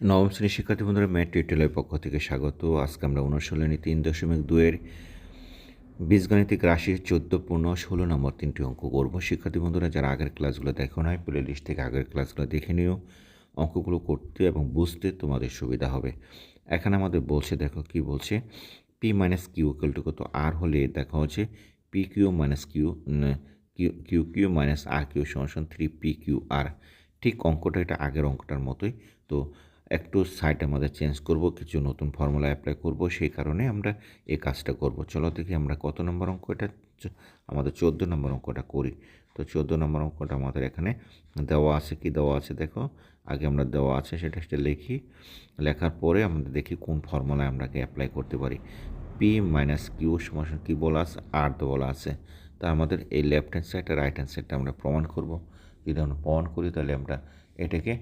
নবম শ্রেণির শিক্ষার্থী বন্ধুরা ম্যাট টিউটোরিয়ালের পক্ষ থেকে স্বাগত। আজকে আমরা অনুশীলনী তিন দশমিক দুয়ের বীজগণিতিক রাশির চোদ্দ পূর্ণ ষোলো নম্বর তিনটি অঙ্ক করব। শিক্ষার্থী বন্ধুরা, যারা আগের ক্লাসগুলো দেখো নয় প্লে লিস্ট থেকে আগের ক্লাসগুলো দেখে নিও। অঙ্কগুলো করতে এবং বুঝতে তোমাদের সুবিধা হবে। এখানে আমাদের বলছে, দেখো কি বলছে? পি মাইনাস কিউ টু কত? আর হলে দেখা হচ্ছে P Q minus Q Q Q Q minus R Q সমান থ্রি পি কিউ আর ঠিক অঙ্কটা এটা আগের অঙ্কটার মতোই। তো একটু সাইড আমাদের চেঞ্জ করব, কিছু নতুন ফর্মুলা অ্যাপ্লাই করব, সেই কারণে আমরা এই কাজটা করব। চলো দেখি আমরা কত নম্বর অঙ্ক এটা আমাদের চোদ্দ নম্বর অঙ্কটা করি। তো চোদ্দ নম্বর অঙ্কটা আমাদের এখানে দেওয়া আছে, কি দেওয়া আছে দেখো? আগে আমরা দেওয়া আছে সেটা সেটা লিখি। লেখার পরে আমাদের দেখি কোন ফর্মুলায় আমরাকে অ্যাপ্লাই করতে পারি। পি মাইনাস কিউ সমান কী বলা আছে? আর তো বলা আছে। তা আমাদের এই লেফট হ্যান্ড সাইড আর রাইট হ্যান্ড সাইডটা আমরা প্রমাণ করব। যদি আমরা প্রমাণ করি তাহলে আমরা এটাকে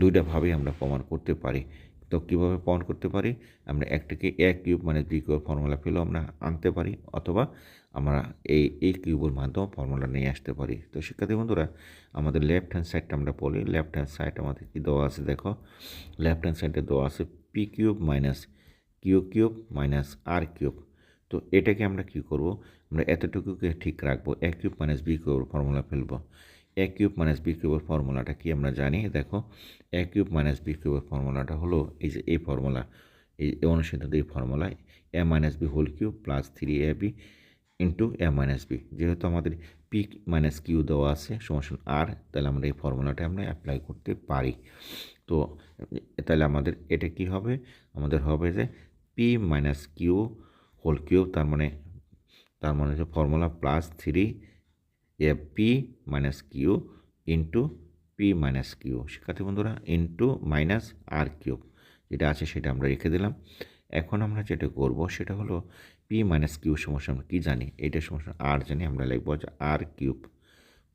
দুইটাভাবেই আমরা প্রমাণ করতে পারি। তো কীভাবে প্রমাণ করতে পারি? আমরা একটাকে এ কিউব মানে বি কিউব ফর্মুলা পেলেও আমরা আনতে পারি, অথবা আমরা এই এ কিউবের মাধ্যমে ফর্মুলা নিয়ে আসতে পারি। তো শিক্ষার্থী বন্ধুরা, আমাদের লেফট হ্যান্ড সাইডটা আমরা বলি লেফট হ্যান্ড সাইড আমাদের কী দেওয়া আছে দেখো? লেফট হ্যান্ড সাইডে দেওয়া আছে P cube minus Q cube minus R cube তো এটাকে আমরা কী করব? আমরা এতটুকুকে ঠিক রাখব। এ কিউব মাইনাস বি কিউবের ফর্মুলা ফেলব। এ কিউব মাইনাস বি কিউবের ফর্মুলাটা কি আমরা জানি? দেখো এ কিউব মাইনাস বি কিউবের ফর্মুলাটা হলো এই যে এই ফর্মুলা এই অনুসিদ্ধান্ত এই ফর্মুলায় A minus B whole cube plus three A B into A minus B যেহেতু আমাদের পি মাইনাস কিউ দেওয়া আছে সমান আর তাহলে আমরা এই ফর্মুলাটা আমরা অ্যাপ্লাই করতে পারি। তো, তাহলে আমাদের এটা কি হবে? আমাদের হবে যে P minus Q whole cube তার মানে তার মানে হচ্ছে formula plus three A P minus Q into P minus Q শিক্ষার্থী বন্ধুরা ইন্টু মাইনাস আর কিউব যেটা আছে সেটা আমরা রেখে দিলাম। এখন আমরা যেটা করব সেটা হলো পি মাইনাস কিউ সমস্যা আমরা কী জানি? এটা সমস্যা আর জানি, আমরা লিখব যে R cube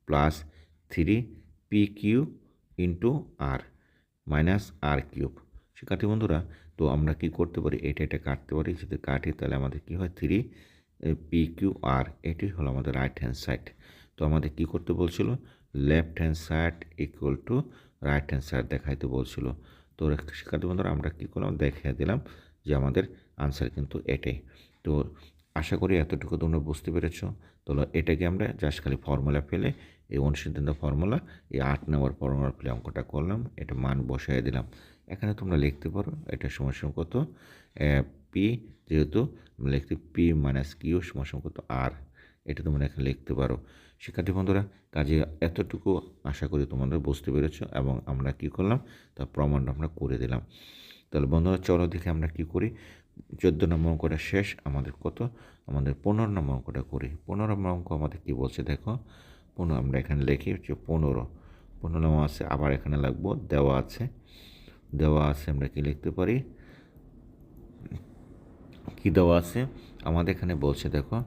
plus three P Q into R minus R cube শিক্ষার্থী বন্ধুরা, তো আমরা কি করতে পারি? এটা এটা কাটতে পারি, যদি কাটি তাহলে আমাদের কি হয়? থ্রি পি কিউ আর এটি হলো আমাদের রাইট হ্যান্ড সাইড তো আমাদের কি করতে বলছিল? Left hand side equal to right hand side দেখাইতে বলছিল। তো শিক্ষার্থী বন্ধুরা, আমরা কী করলাম? দেখিয়ে দিলাম যে আমাদের আনসার কিন্তু এটাই। তো আশা করি এতটুকু তোমরা বুঝতে পেরেছ। তো এটাকে আমরা জাস্ট খালি ফর্মুলা ফেলে এই অনুসিদ্ধান্ত ফর্মুলা এই আট নম্বর ফর্মুলা ফেলে অঙ্কটা করলাম। এটা মান বসাই দিলাম। এখানে তোমরা লিখতে পারো, এটা সমস্যা কত? পি যেহেতু, লিখতে পি মাইনাস কিউ সমস্যা কত? আর এটা তোমরা এখানে লিখতে পারো। শিক্ষার্থী বন্ধুরা, কাজে এতটুকু আশা করি তোমাদের বুঝতে পেরেছ এবং আমরা কি করলাম? তার প্রমাণটা আমরা করে দিলাম। তাহলে বন্ধুরা, চলো দেখে আমরা কি করি। চোদ্দ নম্বর অঙ্কটা শেষ, আমাদের কত? আমাদের পনেরো নম্বর অঙ্কটা করি। পনেরো নম্বর অঙ্ক আমাদের কী বলছে দেখো? পনেরো, আমরা এখানে লিখি হচ্ছে পনেরো। পনেরো নম্বর আছে, আবার এখানে লাগবো, দেওয়া আছে। দেওয়া আছে, আমরা কি লিখতে পারি? কী দেওয়া আছে? আমাদের এখানে বলছে দেখো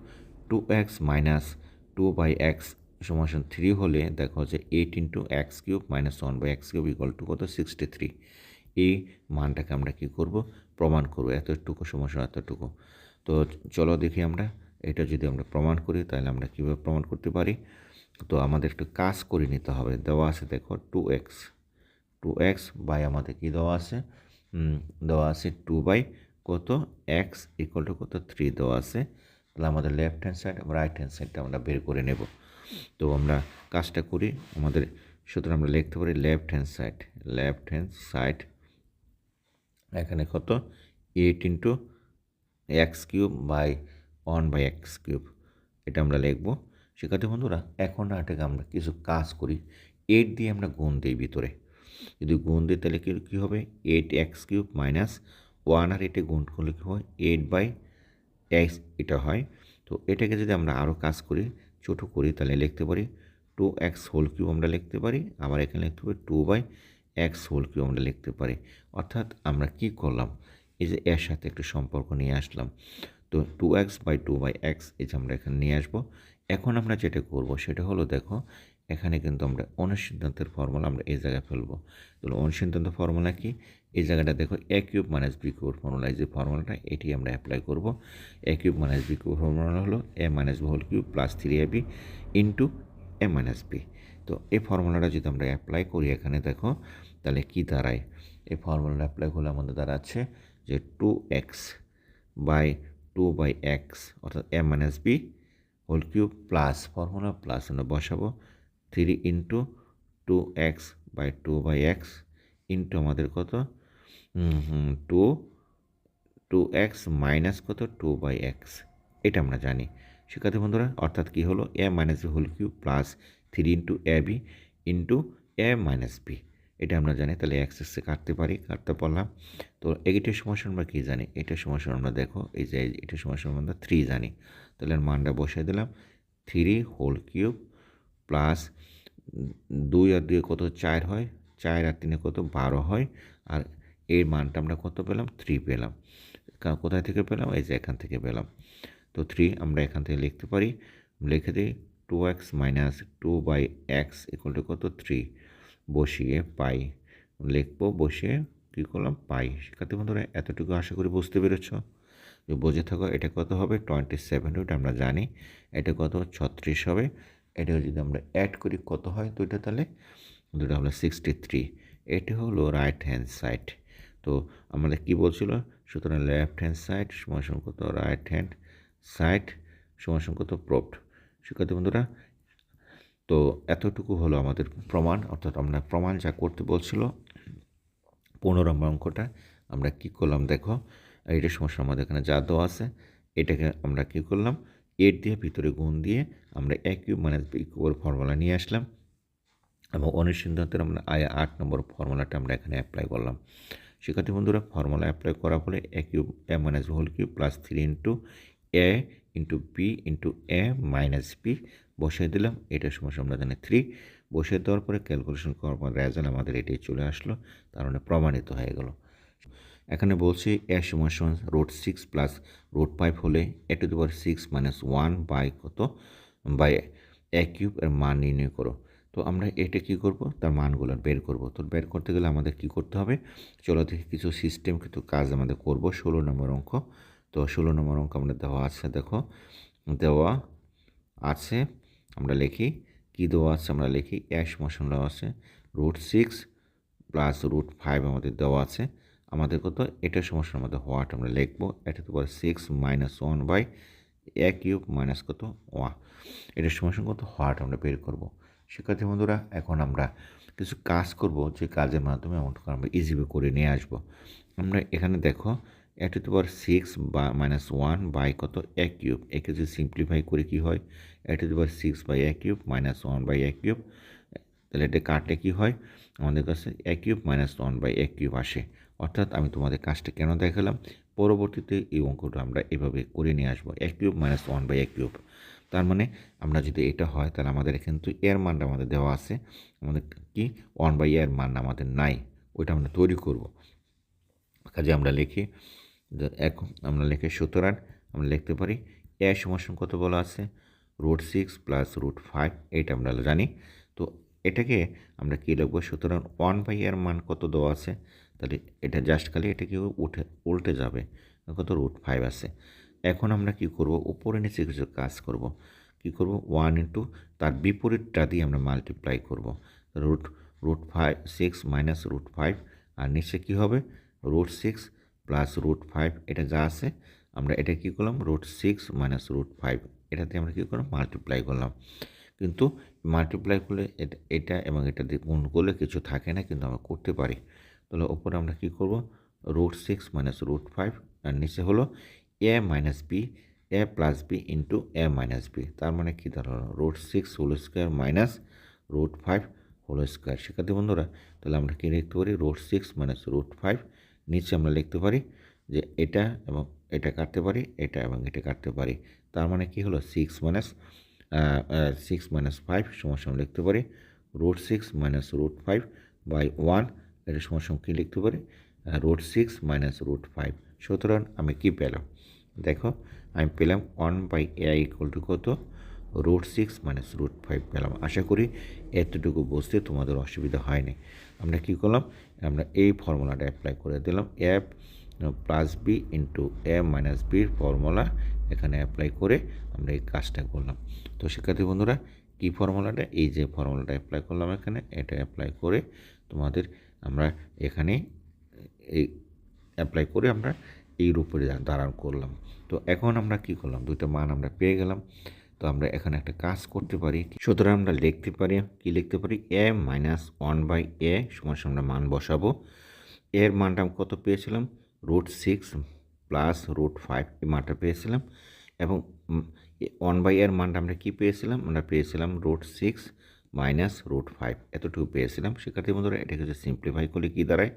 two X minus two by X সমান থ্রি হলে দেখো হচ্ছে eight into X cube minus one by X cube equal to কত? সিক্সটি থ্রি এই মানটাকে আমরা কি করব? প্রমাণ করব। এতটুকু সমস্যা এতটুকু। তো চলো দেখি আমরা। এটা যদি আমরা প্রমাণ করি, তাহলে আমরা কীভাবে প্রমাণ করতে পারি? তো আমাদের একটু কাজ করে নিতে হবে। দেওয়া আছে দেখো two X two X by আমাদের কী দেওয়া আছে? দেওয়া আছে টু বাই কত? এক্স ইকুয়াল টু কত? থ্রি দেওয়া আছে। তাহলে আমাদের লেফট হ্যান্ড সাইড এবং রাইট হ্যান্ড সাইডটা আমরা বের করে নেব। তো আমরা কাজটা করি, আমাদের সুতরাং আমরা লিখতে পারি left hand side left hand side এখানে কত? Eight into X cube by one by X cube এটা আমরা লিখব। শিক্ষার্থী বন্ধুরা, এখন না এটাকে আমরা কিছু কাজ করি। এইট দিয়ে আমরা গুণ দিই ভিতরে। যদি গুণ দিই তাহলে কী হবে? Eight X cube minus one আর এইটে গুণ করলে কী হয়? এইট বাই এক্স এটা হয়। তো এটাকে যদি আমরা আরও কাজ করি, ছোটো করি, তাহলে লিখতে পারি টু এক্স হোল কিউব আমরা লিখতে পারি। আবার এখানে লিখতে পারি two by X whole cube আমরা লিখতে পারি। অর্থাৎ আমরা কি করলাম? এই যে এর সাথে একটু সম্পর্ক নিয়ে আসলাম। তো two X by two by X এই যে আমরা এখানে নিয়ে আসব। এখন আমরা যেটা করব সেটা হলো দেখো, এখানে কিন্তু আমরা অনুসিদ্ধান্তের ফর্মুলা আমরা এই জায়গায় ফেলব। তাহলে অনুসিদ্ধান্ত ফর্মুলা কি? এই জায়গাটা দেখো A cube minus B cube formula যে ফর্মুলাটা এটি আমরা অ্যাপ্লাই করব। A cube minus B cube formula হলো A minus whole cube plus three A B into A minus B তো এই ফর্মুলাটা যদি আমরা অ্যাপ্লাই করি এখানে দেখো, তাহলে কি দাঁড়ায়? এই ফর্মুলা অ্যাপ্লাই করলে আমাদের দাঁড়াচ্ছে যে two X by two by X অর্থাৎ M minus B whole cube plus formula plus আমরা বসাবো three into two X by two by X into আমাদের কত? টু টু এক্স মাইনাস কত? Two by X. এটা আমরা জানি। শিক্ষার্থী বন্ধুরা, অর্থাৎ কী হলো? A minus B whole cube plus three into A B into A minus B. এটা আমরা জানি, তাহলে এক্স কাটতে পারি, কাটতে পারলাম। তো এইটার সমস্যা আমরা কী জানি? এটার সমস্যা আমরা দেখো, এই যে এটার সমস্যা আমরা থ্রি জানি। তাহলে মানটা বসাই দিলাম। থ্রি হোল কিউব প্লাস দুই আর দুই কত? চার হয়। চার আর তিনে কত? বারো হয়। আর এর মানটা আমরা কত পেলাম? থ্রি পেলাম। কোথায় থেকে পেলাম? এই যে এখান থেকে পেলাম। তো থ্রি আমরা এখান থেকে লিখতে পারি। লিখে দিই two X minus two by X equal to কত? থ্রি বসিয়ে পাই। লিখব, বসিয়ে কী করলাম? পাই। শিক্ষার্থী বন্ধুরা, এতটুকু আশা করি বুঝতে পেরেছ। যে বুঝে থাকো, এটা কত হবে? টোয়েন্টি সেভেন রুট আমরা জানি এটা কত? ছত্রিশ হবে। এটা যদি আমরা অ্যাড করি, কত হয়? দুইটা তাহলে? দুটো হলো সিক্সটি থ্রি এটি হলো রাইট হ্যান্ড সাইড তো আমাদের কি বলছিল? সুতরাং লেফট হ্যান্ড সাইড সমান সমান কত রাইট হ্যান্ড সাইড সমান সমান কত প্রোপ্ট শিক্ষার্থী বন্ধুরা, তো এতটুকু হলো আমাদের প্রমাণ, অর্থাৎ আমরা প্রমাণ যা করতে বলছিল পনেরো নম্বর অঙ্কটা, আমরা কি করলাম দেখো এইটা সমস্যা আমাদের এখানে যা দেওয়া আছে, এটাকে আমরা কি করলাম, এর দিয়ে ভিতরে গুণ দিয়ে আমরা এক কিউব মাইনাস ফর্মুলা নিয়ে আসলাম, এবং অনুসন্ধানের আমরা আয় আট নম্বর ফর্মুলাটা আমরা এখানে অ্যাপ্লাই করলাম। শিক্ষার্থী বন্ধুরা ফর্মুলা অ্যাপ্লাই করার ফলে A cube A minus whole cube plus three into A into B into A minus B বসিয়ে দিলাম। এটার সময় আমরা জানি থ্রি বসিয়ে দেওয়ার পরে ক্যালকুলেশন করার পর রেজাল্ট আমাদের এটাই চলে আসলো, তার মানে প্রমাণিত হয়ে গেল। এখানে বলছি এ সমান সমান root six plus root five হলে A to the power six minus one by কত? বাই এ কিউব এর মান নির্ণয় করো। তো আমরা এটা কি করব? তার মানগুলো বের করব। তো বের করতে গেলে আমাদের কি করতে হবে? চলো দেখি কিছু সিস্টেম কিছু কাজ আমাদের করব। ষোলো নম্বর অঙ্ক। তো ষোলো নম্বর অঙ্ক আমরা দেওয়া আছে, দেখো। দেওয়া আছে, আমরা লিখি। কী দেওয়া আছে? আমরা লিখি। এ সমান দেওয়া আছে। Root six plus root five আমাদের দেওয়া আছে। আমাদের কত? এটা সমস্যার মধ্যে হোয়াট আমরা লিখব। এটা তো six minus one by A cube minus কত? ওয়া এটার সমস্যা কত? হোয়াট আমরা বের করব। শিক্ষার্থী বন্ধুরা, এখন আমরা কিছু কাজ করব, যে কাজের মাধ্যমে অঙ্কটা আমরা ইজিভাবে করে নিয়ে আসব। আমরা এখানে দেখো এ টু পাওয়ার সিক্স বা মাইনাস ওয়ান বাই কত? এক কিউব একে যদি সিম্পলিফাই করে কী হয়? A to power six by A cube minus one by A cube তাহলে এটা কাটলে কী হয়? আমাদের কাছে A cube minus one by A cube আসে। অর্থাৎ আমি তোমাদের কাজটা কেন দেখালাম? পরবর্তীতে এই অঙ্কটা আমরা এভাবে করে নিয়ে আসব। A cube minus one by A cube তার মানে আমরা যদি এটা হয়, তাহলে আমাদের কিন্তু এর মানটা আমাদের দেওয়া আছে। আমাদের কি? ওয়ান বাই এর মান আমাদের নাই, ওইটা আমরা তৈরি করব। কাজে আমরা লিখি এক, আমরা লিখে সুতরাং আমরা লিখতে পারি এ সমস্যা কত বলা আছে? Root six plus root five এইটা আমরা জানি। তো এটাকে আমরা কী লিখব? সুতরাং ওয়ান বাই এর মান কত দেওয়া আছে? তাহলে এটা জাস্ট খালি এটা কি উঠে, উল্টে যাবে। কত? রুট ফাইভ আছে। এখন আমরা কি করব? উপরে নিচে কিছু কাজ করব। কি করব? ওয়ান ইন্টু তার বিপরীতটা দিয়ে আমরা মাল্টিপ্লাই করব। Root root five six minus root five আর নিচে কী হবে? Root six plus root five এটা যা আছে, আমরা এটা কী করলাম? Root six minus root five এটাতে আমরা কী করলাম? মাল্টিপ্লাই করলাম। কিন্তু মাল্টিপ্লাই করলে এটা এটা এবং এটা দিয়ে গুণ করলে কিছু থাকে না, কিন্তু আমরা করতে পারি। তাহলে ওপরে আমরা কী করব? Root six minus root five আর নিচে হলো A minus B A plus B into A minus B তার মানে কী? দাঁড়াল root six whole square minus root five whole square শিক্ষার্থী বন্ধুরা, তাহলে আমরা কী লিখতে পারি? Root six minus root five নিচে আমরা লিখতে পারি যে এটা এবং এটা কাটতে পারি, এটা এবং এটা কাটতে পারি। তার মানে কী হলো? Six minus six minus five আমরা লিখতে পারি। Root six minus root five by one এটা সমস্যা কী লিখতে পারি? Root six minus root five সুতরাং আমি কী পেলাম? দেখো, আমি পেলাম one by AI equal to কত? Root six minus root five পেলাম। আশা করি এতটুকু বুঝতে তোমাদের অসুবিধা হয়নি। আমরা কী করলাম? আমরা এই ফর্মুলাটা অ্যাপ্লাই করে দিলাম। A plus B into A minus বির ফর্মুলা এখানে অ্যাপ্লাই করে আমরা এই কাজটা করলাম। তো শিক্ষার্থী বন্ধুরা, কী ফর্মুলাটা? এই যে ফর্মুলাটা অ্যাপ্লাই করলাম এখানে, এটা অ্যাপ্লাই করে তোমাদের আমরা এখানে, এই অ্যাপ্লাই করে আমরা এর উপরে দাঁড়ান করলাম। তো এখন আমরা কি করলাম? দুইটা মান আমরা পেয়ে গেলাম। তো আমরা এখানে একটা কাজ করতে পারি। সুতরাং আমরা লিখতে পারি, কি লিখতে পারি? A minus one by A সমান আমরা মান বসাবো। এর মানটা আমি কত পেয়েছিলাম? Root six plus root five এই মানটা পেয়েছিলাম। এবং ওয়ান বাই এর মানটা আমরা কী পেয়েছিলাম? আমরা পেয়েছিলাম root six minus root five এতটুকু পেয়েছিলাম। শিক্ষার্থী বন্ধুরা, এটাকে যদি সিম্পলিফাই করলে কী দাঁড়ায়?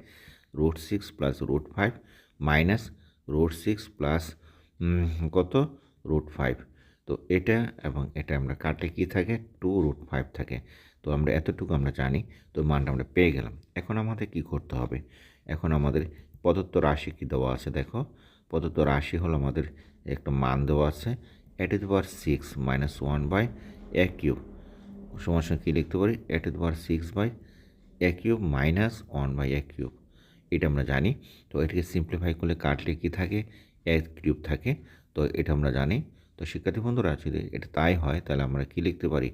Root six plus root five minus root six plus কত? Root five. তো এটা এবং এটা আমরা কাটলে কী থাকে? টু রুট ফাইভ থাকে। তো আমরা এতটুকু আমরা জানি, তো মানটা আমরা পেয়ে গেলাম। এখন আমাদের কি করতে হবে? এখন আমাদের প্রদত্ত রাশি কি দেওয়া আছে দেখো? প্রদত্ত রাশি হলো আমাদের একটা মান দেওয়া আছে A to power six minus one by A cube সমস্যা কী লিখতে পারি? A to power six by A cube minus one by A cube এটা আমরা জানি। তো এটাকে সিম্পলিফাই করলে কাটলে কী থাকে? এ কিউব থাকে। তো এটা আমরা জানি। তো শিক্ষার্থী বন্ধুরা, যদি এটা তাই হয়, তাহলে আমরা কী লিখতে পারি?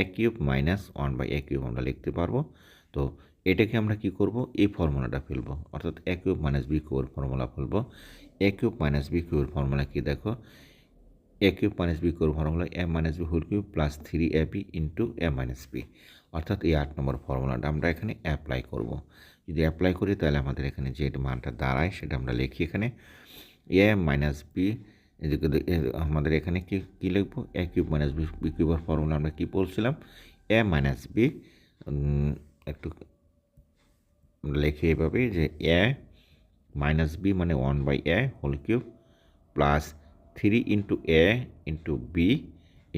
A cube minus one by A cube আমরা লিখতে পারব। তো এটাকে আমরা কি করব? এই ফর্মুলাটা ফেলব। অর্থাৎ এক কিউব মাইনাস বি কিউবের ফর্মুলা ফেলব। এ কিউব মাইনাস বি কিউবের ফর্মুলা কি দেখো? এ কিউব মাইনাস বি কিউবের formula A minus B whole cube plus three A B into A minus B অর্থাৎ এই আট নম্বর ফর্মুলাটা আমরা এখানে অ্যাপ্লাই করব। যদি অ্যাপ্লাই করি, তাহলে আমাদের এখানে যে মানটা দাঁড়ায়, সেটা আমরা লিখি এখানে। এ মাইনাস বি আমাদের এখানে কি, কী লিখব? A cube minus B B কিউবের ফর্মুলা আমরা কী বলছিলাম? এ মাইনাস বি একটু লিখি এভাবে যে এ মাইনাস বি মানে one by A whole cube plus three into A into B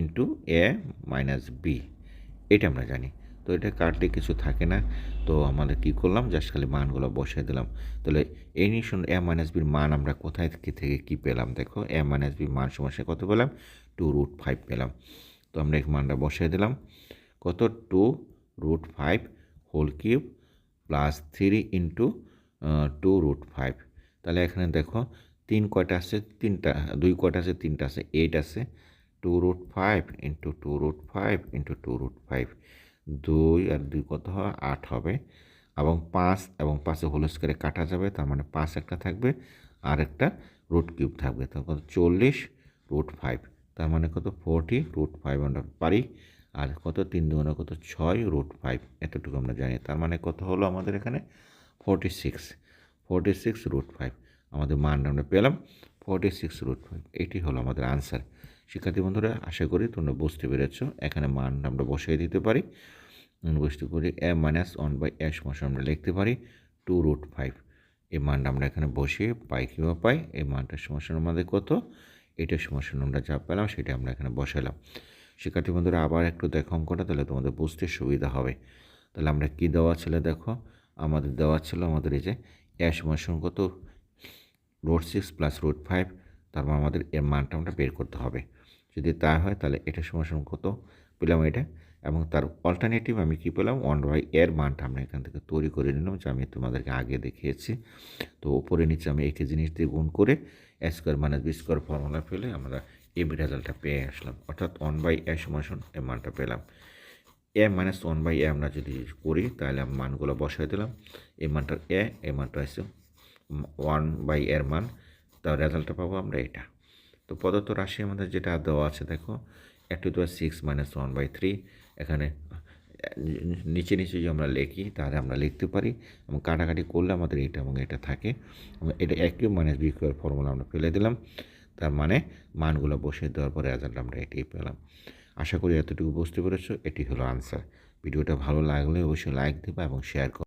into A minus B এটা আমরা জানি। তো এটা কাটলে কিছু থাকে না। তো আমাদের কী করলাম? জাস্ট খালি মানগুলো বসিয়ে দিলাম। তাহলে এই নিশন এ মাইনাস বির মান আমরা কোথায় থেকে কী পেলাম? দেখো এ মাইনাস বির মান সমস্যা কত পেলাম? টু রুট ফাইভ পেলাম। তো আমরা এই মানটা বসিয়ে দিলাম। কত? Two root five whole cube plus three into two root five তাহলে এখানে দেখো, তিন কয়টা আছে তিনটা, দুই কয়টা আছে তিনটা আছে এইট আছে two root five into two root five into two root five দুই আর দুই কত হয়? আট হবে। এবং পাঁচ এবং পাঁচে হোল স্কোয়ারে কাটা যাবে, তার মানে পাঁচ একটা থাকবে, আর একটা রুট কিউব থাকবে। তার কত? চল্লিশ রুট ফাইভ তার মানে কত? ফোরটি রুট ফাইভ আমরা পারি। আর কত? তিন দুগুণে কত? ছয় রুট ফাইভ এতটুকু আমরা জানি। তার মানে কত হলো আমাদের এখানে? Forty six forty six root five আমাদের মানটা আমরা পেলাম ফোরটি সিক্স রুট ফাইভ এটি হলো আমাদের আনসার শিক্ষার্থী বন্ধুরা, আশা করি তোমরা বুঝতে পেরেছ। এখানে মান আমরা বসিয়ে দিতে পারি। বুঝতে পারি A minus one by A সমস্যা আমরা লিখতে পারি টু রুট ফাইভ। এই মানটা আমরা এখানে বসিয়ে পাই কীভাবে পাই? এই মানটার সমস্যার আমাদের কত? এটার সমস্যার আমরা যা পেলাম সেটা আমরা এখানে বসালাম। শিক্ষার্থী বন্ধুরা, আবার একটু দেখো অঙ্কটা, তাহলে তোমাদের বুঝতে সুবিধা হবে। তাহলে আমরা কি দেওয়া ছিল দেখো? আমাদের দেওয়া ছিল আমাদের এই যে এ সমস্যা কত? Root six plus root five. তারপর আমাদের এর মানটা আমরা বের করতে হবে। যদি তা হয় তাহলে এটা সমস্যা কত পেলাম এটা? এবং তার অল্টারনেটিভ আমি কী পেলাম? ওয়ান বাই এর মানটা আমরা এখান থেকে তৈরি করে নিলাম, যে আমি তোমাদেরকে আগে দেখিয়েছি। তো উপরে নিচে আমি একই জিনিস দিয়ে গুণ করে A square minus B square formula ফেলে আমরা এই রেজাল্টটা পেয়ে আসলাম। অর্থাৎ ওয়ান বাই এ সমান এ মানটা পেলাম। A minus one by A আমরা যদি করি, তাহলে আমি মানগুলো বসাই দিলাম। এ মানটার এ এ মানটা আছে ওয়ান বাই এর মান। তার রেজাল্টটা পাবো আমরা এটা। তো প্রদত্ত রাশি আমাদের যেটা দেওয়া আছে, দেখো একটু তো six minus one by three এখানে নিচে নিচে যদি আমরা লিখি, তাহলে আমরা লিখতে পারি এবং কাটাকাটি করলে আমাদের এটা এবং এটা থাকে এটা একই মাইনাস বি কিউর ফর্মুলা আমরা ফেলে দিলাম, তার মানে মানগুলো বসিয়ে দেওয়ার পরে রেজাল্ট আমরা এটাই পেলাম। আশা করি এতটুকু বুঝতে পেরেছ, এটি হলো আনসার ভিডিওটা ভালো লাগলে অবশ্যই লাইক দেবে এবং শেয়ার